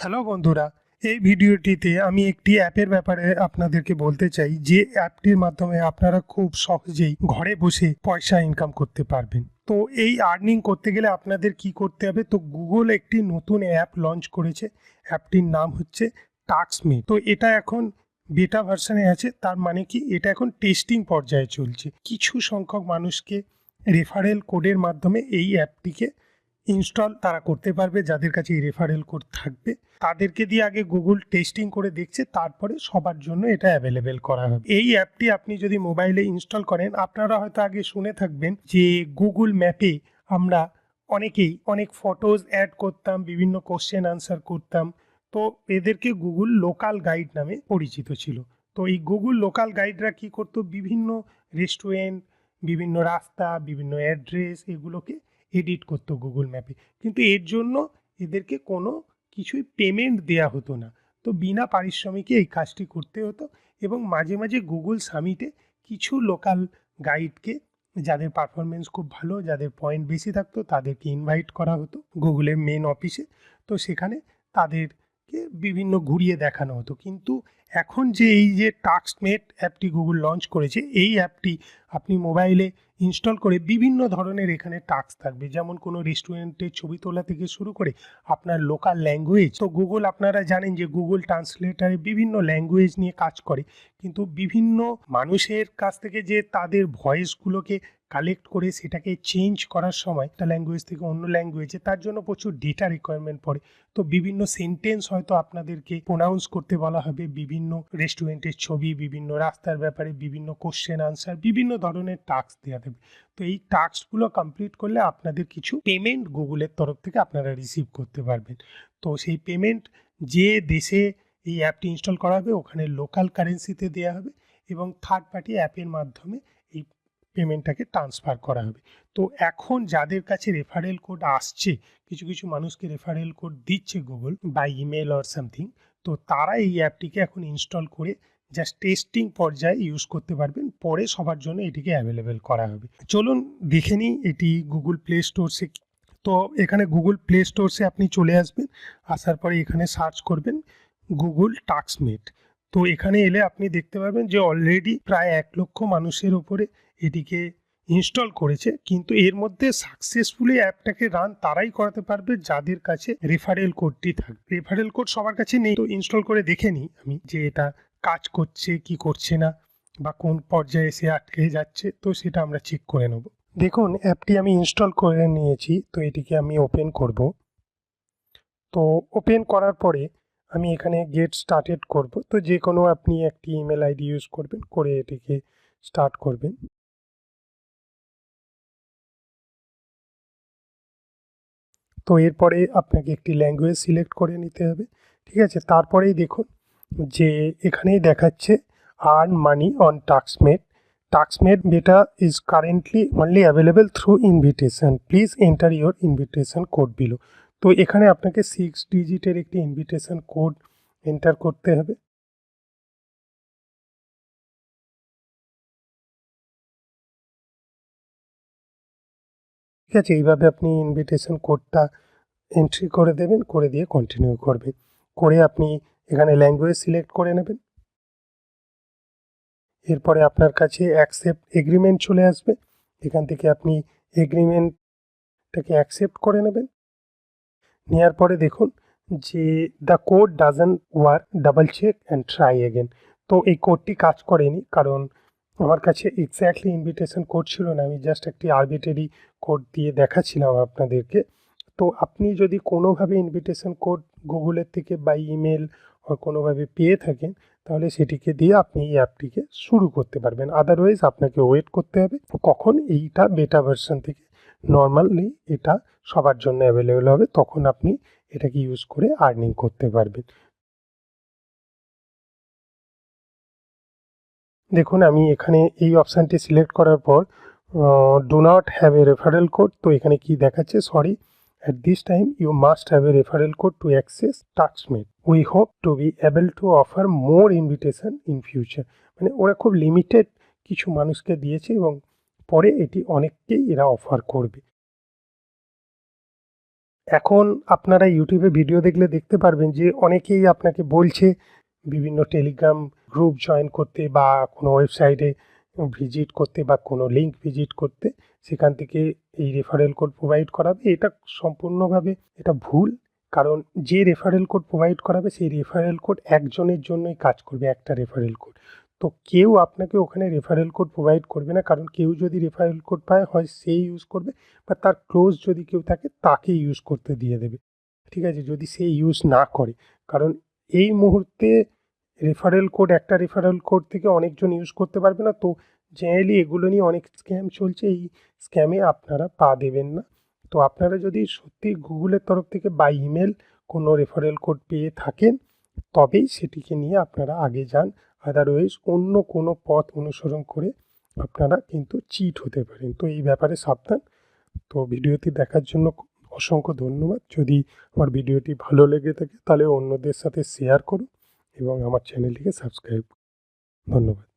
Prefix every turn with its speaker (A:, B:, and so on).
A: Hello বন্ধুরা, এই ভিডিওটিতে আমি একটি অ্যাপের ব্যাপারে আপনাদেরকে বলতে চাই, যে অ্যাপটির মাধ্যমে আপনারা খুব সহজেই ঘরে বসে পয়সা ইনকাম করতে পারবেন। তো এই আর্নিং করতে গেলে আপনাদের কি করতে হবে? তো গুগল একটি নতুন অ্যাপ লঞ্চ করেছে, অ্যাপটির নাম হচ্ছে টাক্সমি তো এটা এখন বেটা ভার্সনে আছে, তার মানে কি? এটা এখন টেস্টিং পর্যায়ে চলছে। কিছু সংখ্যক মানুষকে রেফারেল কোডের মাধ্যমে এই অ্যাপটিকে ইনস্টল তারা করতে পারবে, যাদের কাছে এই রেফারেল কোড থাকবে। তাদেরকে দিয়ে আগে গুগল টেস্টিং করে দেখছে, তারপরে সবার জন্য এটা অ্যাভেলেবেল করা হবে। এই অ্যাপটি আপনি যদি মোবাইলে ইনস্টল করেন, আপনারা হয়তো আগে শুনে থাকবেন যে গুগল ম্যাপে আমরা অনেকেই অনেক ফটোজ অ্যাড করতাম, বিভিন্ন কোশ্চেন আনসার করতাম। তো এদেরকে গুগল লোকাল গাইড নামে পরিচিত ছিল। তো এই গুগল লোকাল গাইডরা কি করতো? বিভিন্ন রেস্টুরেন্ট বিভিন্ন রাস্তা, বিভিন্ন অ্যাড্রেস এগুলোকে এডিট করতো গুগল ম্যাপে কিন্তু এর জন্য এদেরকে কোনো কিছুই পেমেন্ট দেয়া হতো না। তো বিনা পারিশ্রমিকে এই কাজটি করতে হতো এবং মাঝে মাঝে গুগল সামিটে কিছু লোকাল গাইডকে যাদের পারফরমেন্স খুব ভালো, যাদের পয়েন্ট বেশি থাকতো, তাদেরকে ইনভাইট করা হতো গুগলের মেন অফিসে তো সেখানে তাদেরকে বিভিন্ন ঘুরিয়ে দেখানো হতো। কিন্তু এখন যে এই যে টাস্কমেট অ্যাপটি গুগল লঞ্চ করেছে, এই অ্যাপটি আপনি মোবাইলে ইনস্টল করে বিভিন্ন ধরনের এখানে টাস্ক থাকবে। যেমন কোনো রেস্টুরেন্টের ছবি তোলা থেকে শুরু করে আপনার লোকাল ল্যাঙ্গুয়েজ তো গুগল আপনারা জানেন যে গুগল ট্রান্সলেটারে বিভিন্ন ল্যাঙ্গুয়েজ নিয়ে কাজ করে। কিন্তু বিভিন্ন মানুষের কাছ থেকে যে তাদের ভয়েসগুলোকে কালেক্ট করে সেটাকে চেঞ্জ করার সময় একটা ল্যাঙ্গুয়েজ থেকে অন্য ল্যাঙ্গুয়েজে তার জন্য প্রচুর ডেটা রিকোয়ারমেন্ট পড়ে। তো বিভিন্ন সেন্টেন্স হয়তো আপনাদেরকে প্রোনাউন্স করতে বলা হবে, বিভিন্ন রেস্টুরেন্টের ছবি, বিভিন্ন রাস্তার ব্যাপারে, বিভিন্ন কোশ্চেন আনসার বিভিন্ন ধরনের টাস্ক দেওয়া দেবে তো এই টাস্কগুলো কমপ্লিট করলে আপনাদের কিছু পেমেন্ট গুগলের তরফ থেকে আপনারা রিসিভ করতে পারবেন। তো সেই পেমেন্ট যে দেশে এই অ্যাপটি ইনস্টল করা হবে, ওখানে লোকাল কারেন্সিতে দেওয়া হবে এবং থার্ড পার্টি অ্যাপের মাধ্যমে পেমেন্টটাকে ট্রান্সফার করা হবে। তো এখন যাদের কাছে রেফারেল কোড আসছে, কিছু কিছু মানুষকে রেফারেল কোড দিচ্ছে গুগল বা ইমেল অর সামথিং তো তারা এই অ্যাপটিকে এখন ইনস্টল করে জাস্ট টেস্টিং পর্যায়ে ইউজ করতে পারবেন। পরে সবার জন্য এটিকে অ্যাভেলেবেল করা হবে। চলুন দেখে নিই এটি গুগল প্লে স্টোরসে তো এখানে গুগল প্লে স্টোরসে আপনি চলে আসবেন, আসার পরে এখানে সার্চ করবেন গুগল টাক্সমেট তো এখানে এলে আপনি দেখতে পাবেন যে অলরেডি প্রায় এক লক্ষ মানুষের ওপরে এটিকে ইনস্টল করেছে, কিন্তু এর মধ্যে সাকসেসফুলি অ্যাপটাকে রান তারাই করাতে পারবে যাদের কাছে রেফারেল কোডটি থাকবে। রেফারেল কোড সবার কাছে নেই, তো ইনস্টল করে দেখে নিই আমি যে এটা কাজ করছে, কি করছে না, বা কোন পর্যায়ে এসে আটকে যাচ্ছে, তো সেটা আমরা চেক করে নেব। দেখুন, অ্যাপটি আমি ইনস্টল করে নিয়েছি, তো এটিকে আমি ওপেন করব। তো ওপেন করার পরে আমি এখানে গেট স্টার্টেড করব। তো যে কোনো আপনি একটি ইমেল আইডি ইউজ করবেন, করে এটিকে স্টার্ট করবেন। তো এরপরে আপনাকে একটি ল্যাঙ্গুয়েজ সিলেক্ট করে নিতে হবে, ঠিক আছে? তারপরেই দেখুন যে এখানেই দেখাচ্ছে earn money on Taxmate Taxmate beta is currently only available through invitation please enter your invitation code below তো এখানে আপনাকে সিক্স ডিজিটের একটি ইনভিটেশন কোড এন্টার করতে হবে। ঠিক আছে, এইভাবে আপনি ইনভিটেশন কোডটা এন্ট্রি করে দেবেন, করে দিয়ে কন্টিনিউ করবেন। করে আপনি এখানে ল্যাঙ্গুয়েজ সিলেক্ট করে নেবেন। এরপরে আপনার কাছে অ্যাকসেপ্ট এগ্রিমেন্ট চলে আসবে। এখান থেকে আপনি এগ্রিমেন্টটাকে অ্যাকসেপ্ট করে নেবেন। নেওয়ার পরে দেখুন যে the code doesn't work double check and try again তো এই কোডটি কাজ করেনি, কারণ আমার কাছে এক্স্যাক্টলি ইনভিটেশন কোড ছিল না, আমি জাস্ট একটি আরবিটারি কোড দিয়ে দেখাচ্ছিলাম আপনাদেরকে। তো আপনি যদি কোনোভাবে ইনভিটেশন কোড গুগলের থেকে বা ইমেল কোনোভাবে পেয়ে থাকেন, তাহলে সেটিকে দিয়ে আপনি এই অ্যাপটিকে শুরু করতে পারবেন। আদারওয়াইজ আপনাকে ওয়েট করতে হবে। কখন এইটা বেটা ভার্সন থেকে নর্মালি এটা সবার জন্য অ্যাভেলেবেল হবে, তখন আপনি এটাকে ইউজ করে আর্নিং করতে পারবেন। দেখুন, আমি এখানে এই অপশানটি সিলেক্ট করার পর do not have a referral code তো এখানে কি দেখাচ্ছে? Sorry at this time you must have a referral code to access Taxmate we hope to be able to offer more invitation in future মানে ওরা খুব limited কিছু মানুষকে দিয়েছে এবং পরে এটি অনেককেই এরা অফার করবে। এখন আপনারা ইউটিউবে ভিডিও দেখলে দেখতে পারবেন যে অনেকেই আপনাকে বলছে, বিভিন্ন টেলিগ্রাম গ্রুপ জয়েন করতে বা কোনো ওয়েবসাইটে ভিজিট করতে বা কোনো লিঙ্ক ভিজিট করতে সেখান থেকে এই রেফারেল কোড প্রোভাইড করাবে। এটা সম্পূর্ণভাবে এটা ভুল, কারণ যে রেফারেল কোড প্রোভাইড করাবে সেই রেফারেল কোড একজনের জন্যই কাজ করবে একটা রেফারেল কোড তো কেউ আপনাকে ওখানে রেফারেল কোড প্রোভাইড করবে না, কারণ কেউ যদি রেফারেল কোড পায় হয় সেই ইউজ করবে বা তার ক্লোজ যদি কেউ থাকে তাকে ইউজ করতে দিয়ে দেবে। ঠিক আছে? যদি সে ইউজ না করে, কারণ এই মুহূর্তে রেফারেল কোড একটা রেফারেল কোড থেকে অনেকজন ইউজ করতে পারবে না। তো জেনারেলি এগুলো নিয়ে অনেক স্ক্যাম চলছে। এই স্ক্যামে আপনারা পা দেবেন না। তো আপনারা যদি সত্যি গুগলের তরফ থেকে বা ইমেল কোনো রেফারেল কোড পেয়ে থাকেন, তবেই সেটিকে নিয়ে আপনারা আগে যান। আদারওয়াইজ অন্য কোনো পথ অনুসরণ করে আপনারা কিন্তু চিট হতে পারেন। তো এই ব্যাপারে সাবধান। তো ভিডিওটি দেখার জন্য অসংখ্য ধন্যবাদ। যদি আমার ভিডিওটি ভালো লেগে থাকে, তাহলে অন্যদের সাথে শেয়ার করুন। এবং আমার চ্যানেলটিকে সাবস্ক্রাইব করুন ধন্যবাদ